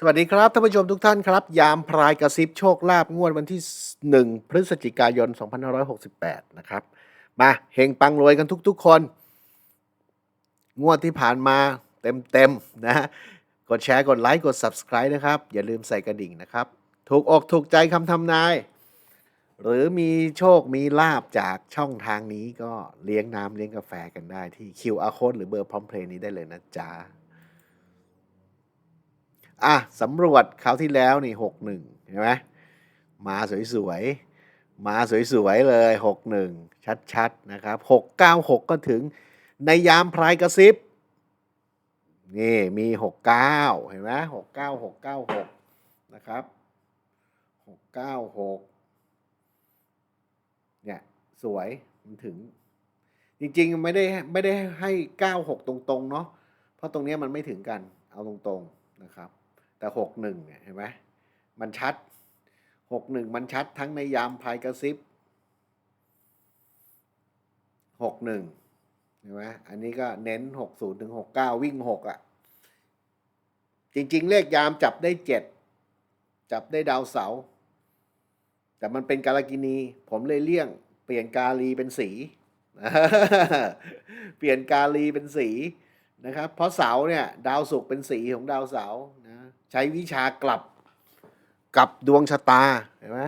สวัสดีครับท่านผู้ชมทุกท่านครับ ยามพรายกระซิบโชคลาภงวดวันที่ 1 พฤศจิกายน 2568 นะครับ มาเฮงปังรวยกันทุก ๆ คน งวดที่ผ่านมาเต็มๆนะฮะกดแชร์กดไลค์กด Subscribe นะครับ อย่าลืมใส่กระดิ่งนะครับ ถูกอกถูกใจคำทำนาย หรือมีโชคมีลาบจากช่องทางนี้ก็เลี้ยงน้ำเลี้ยงกาแฟกันได้ที่ QR code หรือเบอร์พร้อมเพลย์นี้ได้เลยนะจ๊ะ อะสำรวจคราวที่แล้วนี่หกหนึ่งเห็นไหมมาสวยๆ มาสวยๆ เลยหกหนึ่งชัดๆ นะครับหกเก้าหกก็ถึงในยามพรายกระซิบ นี่มีหกเก้าเห็นไหมหกเก้าหกเก้าหกนะครับหกเก้าหกเนี่ยสวยมันถึง จริงๆ ไม่ได้ไม่ได้ให้เก้าหกตรงๆ เนาะเพราะตรงเนี้ยมันไม่ถึงกันเอาตรงๆนะครับ แต่หกหนึ่งเนี่ยเห็นไหมมันชัดหกหนึ่งมันชัดทั้งในยามพายกระซิบหกหนึ่งเห็นไหมอันนี้ก็เน้นหกศูนย์ถึงหกเก้าวิ่งหกอะ จริง ๆ เลขยามจับได้เจ็ดจับได้ดาวเสา แต่มันเป็นกาลกินี ผมเลยเลี่ยง เปลี่ยนกาลีเป็นสี เปลี่ยนกาลีเป็นสีนะครับ เพราะเสาเนี่ย ดาวศุกร์เป็นสีของดาวเสาร์น ใช้วิชากลับกับดวงชะตาเห็นไหม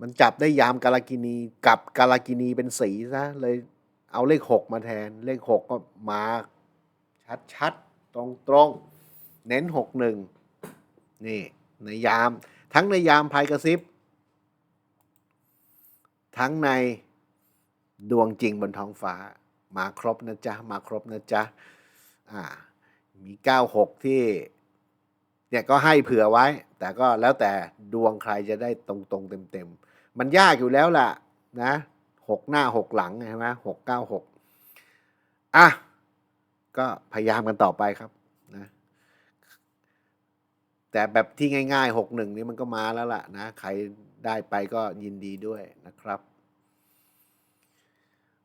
มันจับได้ยามกาลกินีกับกาลกินีเป็นสีซะเลยเอาเลขหกมาแทนเลขหกก็มาชัดชัดตรงตรงๆ เน้นหกหนึ่งนี่ในยามทั้งในยามพายกระซิบ ทั้งในดวงจริงบนท้องฟ้า มาครบนะจ๊ะ มาครบนะจ๊ะอ่ามี 96 ที่ เนี่ยก็ให้เผื่อไว้ แต่ก็แล้วแต่ดวงใครจะได้ตรงตรงเต็มเต็มๆ มันยากอยู่แล้วล่ะนะหกหน้าหกหลังใช่ไหมหกเก้าหกอะก็พยายามกันต่อไปครับนะแต่แบบที่ง่ายๆหกหนึ่งนี่มันก็มาแล้วล่ะนะใครได้ไปก็ยินดีด้วยนะครับ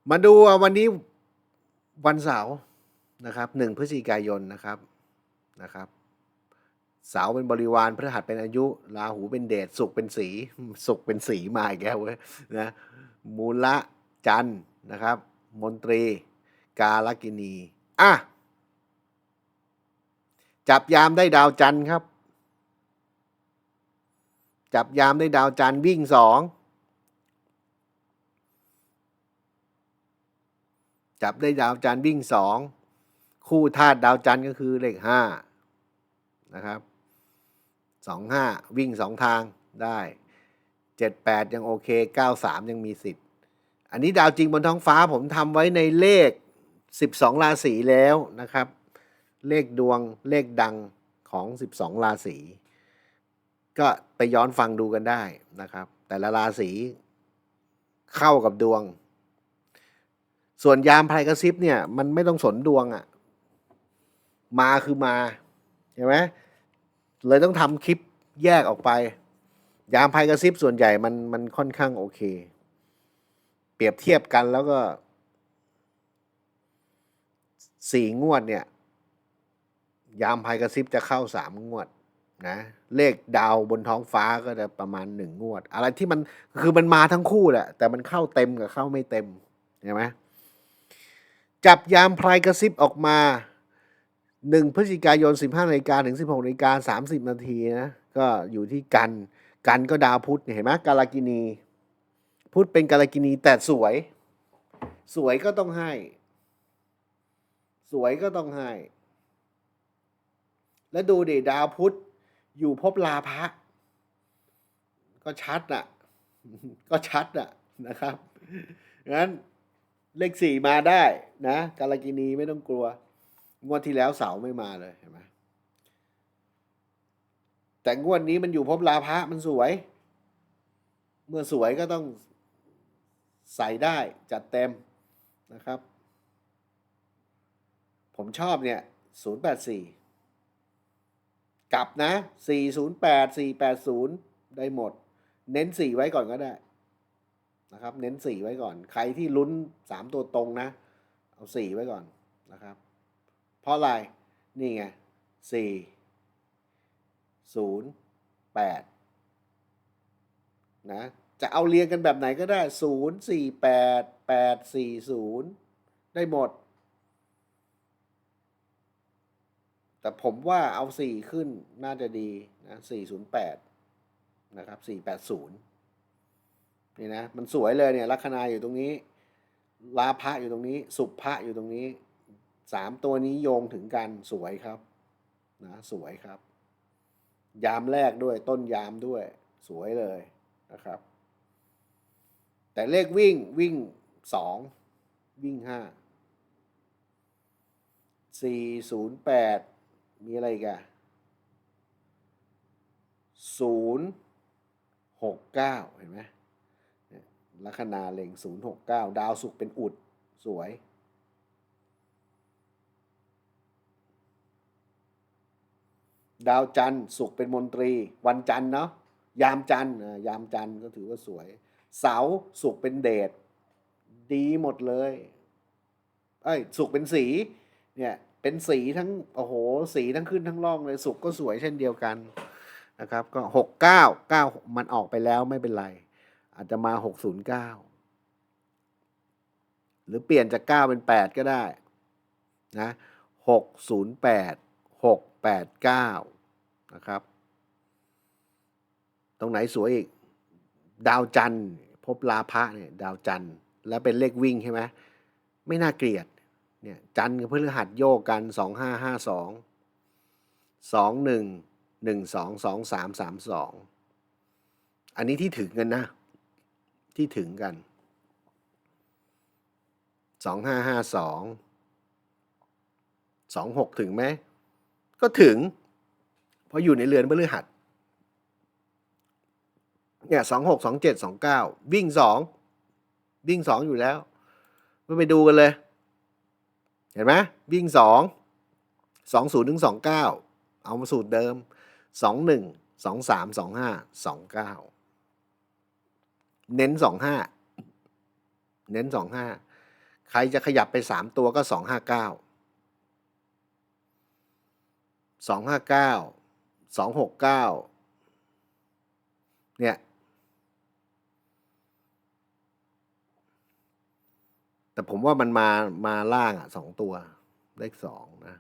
มาดูวันนี้วันเสาร์นะครับหนึ่งพฤศจิกายนนะครับนะครับ เสาเป็นบริวารพฤหัสเป็นอายุราหูเป็นเดชสุขเป็นสีสุขเป็นสีมาอีกแล้วเว้ยนะมูละจันนะครับ มนตรี กาลกินีอะจับยามได้ดาวจันครับ จับยามได้ดาวจันวิ่งสองจับได้ดาวจันวิ่งสองคู่ธาตุดาวจันก็คือเลขห้านะครับ สองห้าวิ่งสองทางได้เจ็ดแปดยังโอเคเก้าสามยังมีสิทธิ์ อันนี้ดาวจริงบนท้องฟ้าผมทำไว้ในเลขสิบสองราศีแล้วนะครับ เลขดวงเลขดังของสิบสองราศีก็ไปย้อนฟังดูกันได้นะครับ แต่ละราศีเข้ากับดวง ส่วนยามไพรกระซิบเนี่ย มันไม่ต้องสนดวงอะ่ะ มาคือมา ใช่ไหม เลยต้องทำคลิปแยกออกไป ยามไพรกระซิบส่วนใหญ่มันมันค่อนข้างโอเค เปรียบเทียบกันแล้วก็สี่งวดเนี่ย ยามไพรกระซิบจะเข้าสามงวดนะเลขดาวบนท้องฟ้าก็จะประมาณหนึ่งงวด อะไรที่มันคือมันมาทั้งคู่แหละแต่มันเข้าเต็มกับเข้าไม่เต็มใช่ไหมจับยามพรายกระซิบออกมา 1 พฤศจิกายน 15นาฬิกาถึง 16นาฬิกา30 นาทีนะ ก็อยู่ที่กัน กันก็ดาวพุธเห็นไหมกาลากินี พุธเป็นกาลากินีแต่สวย สวยก็ต้องให้ สวยก็ต้องให้ แล้วดูดิดาวพุธอยู่ภพลาภะก็ชัดอะ ก็ชัดอะนะครับงั้นเลขสี่มาได้นะกาลกินีไม่ต้องกลัว งวดที่แล้วเสาไม่มาเลยเห็นไหมแต่งวดนี้มันอยู่ภพลาภะมันสวย เมื่อสวยก็ต้องใส่ได้จัดเต็มนะครับ ผมชอบเนี่ยศูนย์แปดสี่กลับนะสี่ศูนย์แปดสี่แปดศูนย์ได้หมด เน้นสี่ไว้ก่อนก็ได้นะครับ เน้นสี่ไว้ก่อน ใครที่ลุ้นสามตัวตรงนะ เอาสี่ไว้ก่อนนะครับ เพราะอะไร นี่ไงสี่ศูนย์แปดนะจะเอาเรียงกันแบบไหนก็ได้ศูนย์สี่แปดแปดสี่ศูนย์ได้หมด แต่ผมว่าเอาสี่ขึ้นน่าจะดีนะสี่ศูนย์แปดนะครับสี่แปดศูนย์นี่นะ มันสวยเลยเนี่ยลัคนาอยู่ตรงนี้ลาภะอยู่ตรงนี้ สุภะอยู่ตรงนี้ สามตัวนี้โยงถึงกันสวยครับนะสวยครับ ยามแรกด้วยต้นยามด้วยสวยเลยนะครับ แต่เลขวิ่งวิ่งสองวิ่งห้าสี่ศูนย์แปดมีอะไรกันศูนย์หกเก้าเห็นไหมลัคนาเล็งศูนย์หกเก้าดาวศุกเป็นอุดสวย ดาวจันทร์ศุกเป็นมนตรี วันจันทร์เนาะยามจันทร์ยามจันทร์ก็ถือว่าสวย เสาร์ศุกเป็นเดชดีหมดเลยเอ้ยศุกเป็นสีเนี่ยเป็นสีทั้งโอ้โหสีทั้งขึ้นทั้งล่องเลยศุกก็สวยเช่นเดียวกันนะครับก็หกเก้าเก้ามันออกไปแล้วไม่เป็นไร อาจจะมาหกศูนย์เก้าหรือเปลี่ยนจากเก้าเป็นแปดก็ได้นะหกศูนย์แปดหกแปดเก้า นะครับ ตรงไหนสวยอีก ดาวจันทร์พบลาภะเนี่ยดาวจันทร์แล้วเป็นเลขวิ่งใช่ไหมไม่น่าเกลียดเนี่ยจันทร์กับพฤหัสโยกกันสองห้าห้าสองสองหนึ่งหนึ่งสองสองสามสามสองอันนี้ที่ถึงกันนะ ที่ถึงกันสองห้าห้าสองสองหกถึงไหมก็ถึง ราะอยู่ในเรือนพฤหัสเนี่ยสองหกสองเจ็ดสองเก้าวิ่งสองวิ่งสองอยู่แล้วไม่ไปดูกันเลย เห็นไหมวิ่งสองสองศูนย์ถึงสองเก้าเอามาสูตรเดิมสองหนึ่งสองสามสองห้าสองเก้าเน้นสองห้าเน้นสองห้าใครจะขยับไปสามตัวก็สองห้าเก้าสองห้าเก้า สองหกเก้าเนี่ย แต่ผมว่ามันมามาล่างอะสองตัวเลขสองนะ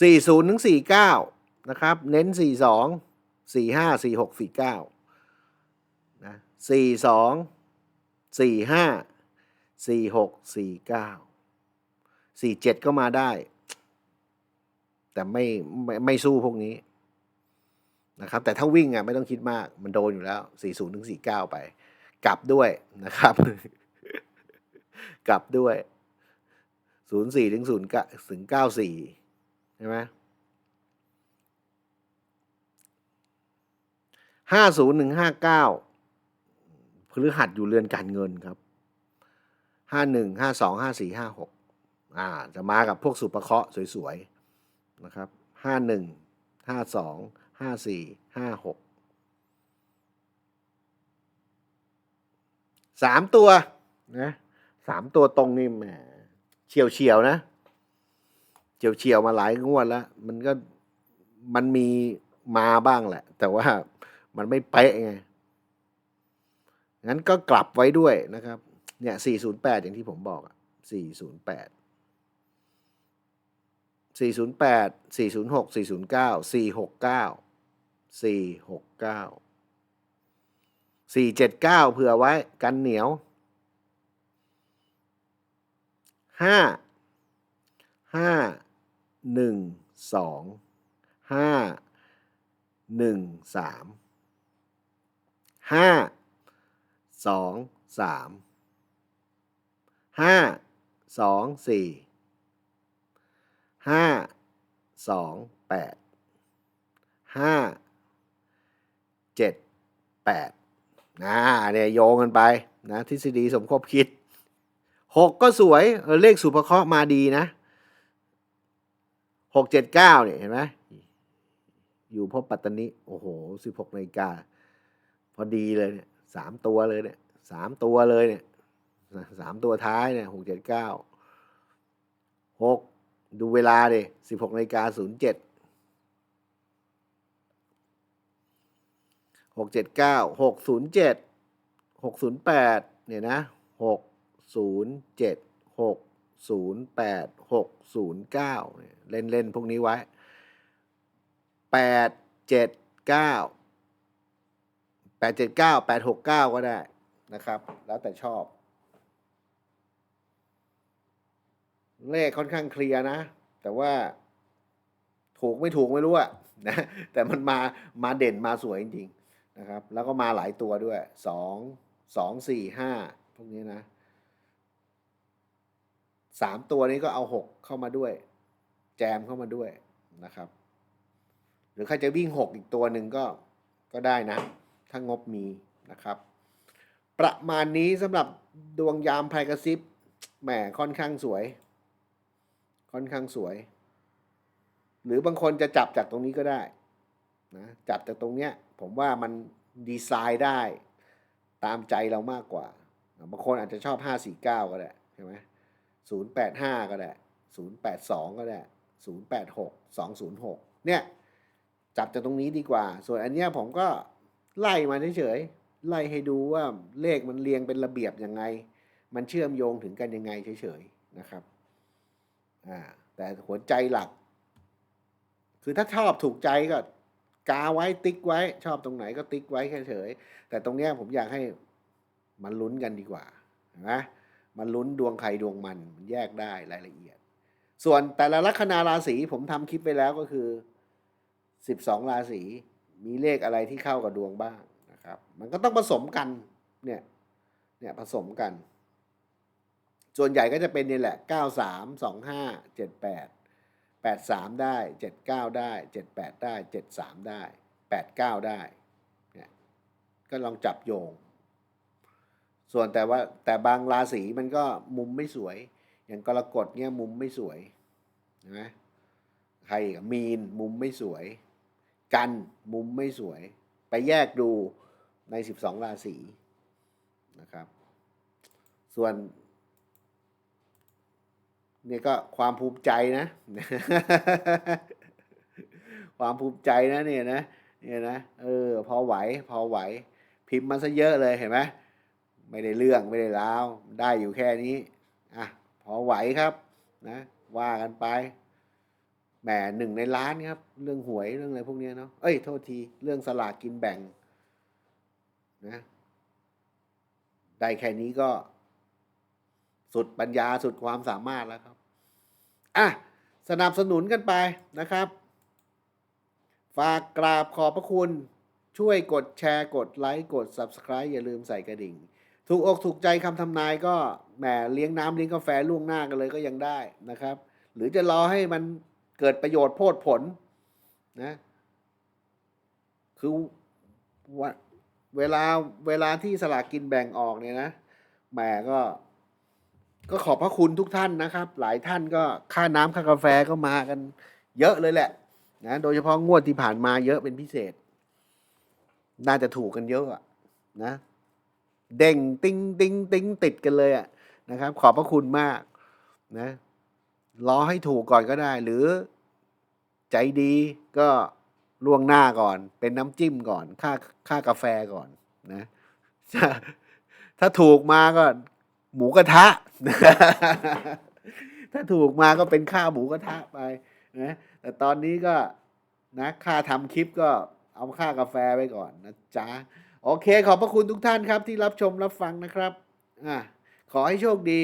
สี่ศูนย์ถึงสี่เก้านะครับ เน้นสี่สองสี่ห้าสี่หกสี่เก้านะสี่สองสี่ห้าสี่หกสี่เก้าสี่เจ็ดก็มาได้ แต่ไม่ไม่ไม่สู้พวกนี้ นะครับแต่ถ้าวิ่งอะไม่ต้องคิดมากมันโดนอยู่แล้วสี่ศูนย์ถึงสี่เก้าไป กลับด้วยนะครับ กลับด้วยศูนย์สี่ถึงศูนย์เก้าถึงเก้าสี่ใช่ไหมห้าศูนย์หนึ่งห้าเก้าพฤหัสอยู่เรือนการเงินครับห้าหนึ่งห้าสองห้าสี่ห้าหกอ่า จะมากับพวกสุปเคราะห์สวยๆนะครับห้าหนึ่งห้าสอง ห้าสี่ห้าหกสามตัวนะสามตัวตรงนี่แหมเฉียวเฉียวนะเฉียวเฉียวมาหลายงวดแล้ว มันก็มันมีมาบ้างแหละ แต่ว่ามันไม่เป๊ะไงงั้นก็กลับไว้ด้วยนะครับ เนี่ย 408 อย่างที่ผมบอกอะ408 408 406 409 469 469 479เผื่อไว้กันเหนียวห้าห้าหนึ่งสองห้าหนึ่งสามห้าสองสามห้าสองสี่ห้าสองแปดห้า เจ็ดแปดนะเนี่ยโยงกันไปนะทฤษฎีสมคบคิดหกก็สวยเออเลขสุภเคราะห์มาดีนะหกเจ็ดเก้าเนี่ยเห็นไหมอยู่พบปัตตานีโอ้โหสิบหกนาฬิกาพอดีเลยเนี่ยสามตัวเลยเนี่ยสามตัวเลยเนี่ยสามตัวท้ายเนี่ยหกเจ็ดเก้าหกดูเวลาดิสิบหกนาฬิกาศูนย์เจ็ด หกเจ็ดเก้าหกศูนย์เจ็ดหกศูนย์แปดเนี่ยนะหกศูนย์เจ็ดหกศูนย์แปดหกศูนย์เก้าเล่นเล่นพวกนี้ไว้แปดเจ็ดเก้าแปดเจ็ดเก้าแปดหกเก้าก็ได้นะครับ แล้วแต่ชอบ เลขค่อนข้างเคลียร์นะ แต่ว่าถูกไม่ถูกไม่รู้อะนะ แต่มันมามาเด่นมาสวยจริง นะครับ แล้วก็มาหลายตัวด้วยสองสองสี่ห้าพวกนี้นะสามตัวนี้ก็เอาหกเข้ามาด้วย แจมเข้ามาด้วยนะครับ หรือใครจะวิ่งหกอีกตัวหนึ่งก็ก็ได้นะ ถ้างบมีนะครับ ประมาณนี้สำหรับดวงยามไพกระซิบแหมค่อนข้างสวย ค่อนข้างสวย หรือบางคนจะจับจากตรงนี้ก็ได้ นะจับจากตรงเนี้ยผมว่ามันดีไซน์ได้ตามใจเรามากกว่า บางคนอาจจะชอบ 549 ก็ได้ใช่ไหม085 ก็ได้ 082 ก็ได้ 086 206 เนี่ย จับจากตรงนี้ดีกว่า ส่วนอันเนี้ยผมก็ไล่มาเฉยๆ ไล่ให้ดูว่าเลขมันเรียงเป็นระเบียบยังไง มันเชื่อมโยงถึงกันยังไงเฉยๆ นะครับ อ่า แต่หัวใจหลัก คือถ้าชอบถูกใจก็ กาไว้ติ๊กไว้ ชอบตรงไหนก็ติ๊กไว้เฉยๆแต่ตรงเนี้ยผมอยากให้มันลุ้นกันดีกว่าเห็นไหมมันลุ้นดวงใครดวงมันมันแยกได้รายละเอียด ส่วนแต่ละลัคนาราศีผมทำคลิปไปแล้วก็คือสิบสองราศีมีเลขอะไรที่เข้ากับดวงบ้างนะครับ มันก็ต้องผสมกันเนี่ยเนี่ยผสมกัน ส่วนใหญ่ก็จะเป็นนี่แหละเก้า สามสองห้าเจ็ดแปดสามได้เจ็ดเก้าได้เจ็ดแปดได้เจ็ดสามได้แปดเก้าได้เนี่ยก็ลองจับโยง ส่วนแต่ว่าแต่บางราศีมันก็มุมไม่สวย อย่างกรกฎเนี่ยมุมไม่สวยนไหมใครกอะมีนมุมไม่สวย กันมุมไม่สวย ไปแยกดูในสิบสองราศีนะครับ ส่วน เนี่ยก็ความภูมิใจนะ ความภูมิใจนะเนี่ยนะเนี่ยนะเออพอไหวพอไหว พิมพ์มาซะเยอะเลยเห็นไหมไม่ได้เรื่องไม่ได้ราวได้อยู่แค่นี้อะพอไหวครับนะว่ากันไปแหมหนึ่งในล้านครับ เรื่องหวยเรื่องอะไรพวกนี้เนาะเอ้ยโทษทีเรื่องสลากกินแบ่งนะได้แค่นี้ก็ สุดปัญญาสุดความสามารถแล้วครับ อะสนับสนุนกันไปนะครับ ฝากกราบขอบพระคุณช่วยกดแชร์กดไลค์กด Subscribe อย่าลืมใส่กระดิ่ง ถูกอกถูกใจคำทำนายก็แหมเลี้ยงน้ำเลี้ยงกาแฟล่วงหน้ากันเลยก็ยังได้นะครับ หรือจะรอให้มันเกิดประโยชน์โพดผลนะคือวเวลาเวลาที่สลากกินแบ่งออกเนี่ยนะแหมก็ ก็ขอบพระคุณทุกท่านนะครับ หลายท่านก็ค่าน้ำค่ากาแฟก็มากัน เยอะเลยแหละนะโดยเฉพาะงวดที่ผ่านมาเยอะเป็นพิเศษ น่าจะถูกกันเยอะอะนะ เด้งติ้งติ้งติ้งติดกันเลยอะนะครับ ขอบพระคุณมากนะรอให้ถูกก่อนก็ได้ หรือใจดีก็ล่วงหน้าก่อน เป็นน้ำจิ้มก่อน ค่าค่ากาแฟก่อนนะถ้าถูกมาก็ หมูกระทะ ถ้าถูกมาก็เป็นค่าหมูกระทะไปนะแต่ตอนนี้ก็นะค่าทำคลิปก็เอาค่ากาแฟไว้ก่อนนะจ๊ะ โอเค ขอบพระคุณทุกท่านครับที่รับชมรับฟังนะครับอะขอให้โชคดี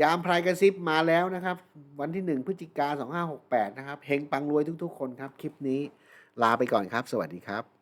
ยามพรายกระซิบมาแล้วนะครับ วันที่หนึ่งพฤศจิกา2568 นะครับเฮงปังรวยทุกๆคนครับ คลิปนี้ลาไปก่อนครับ สวัสดีครับ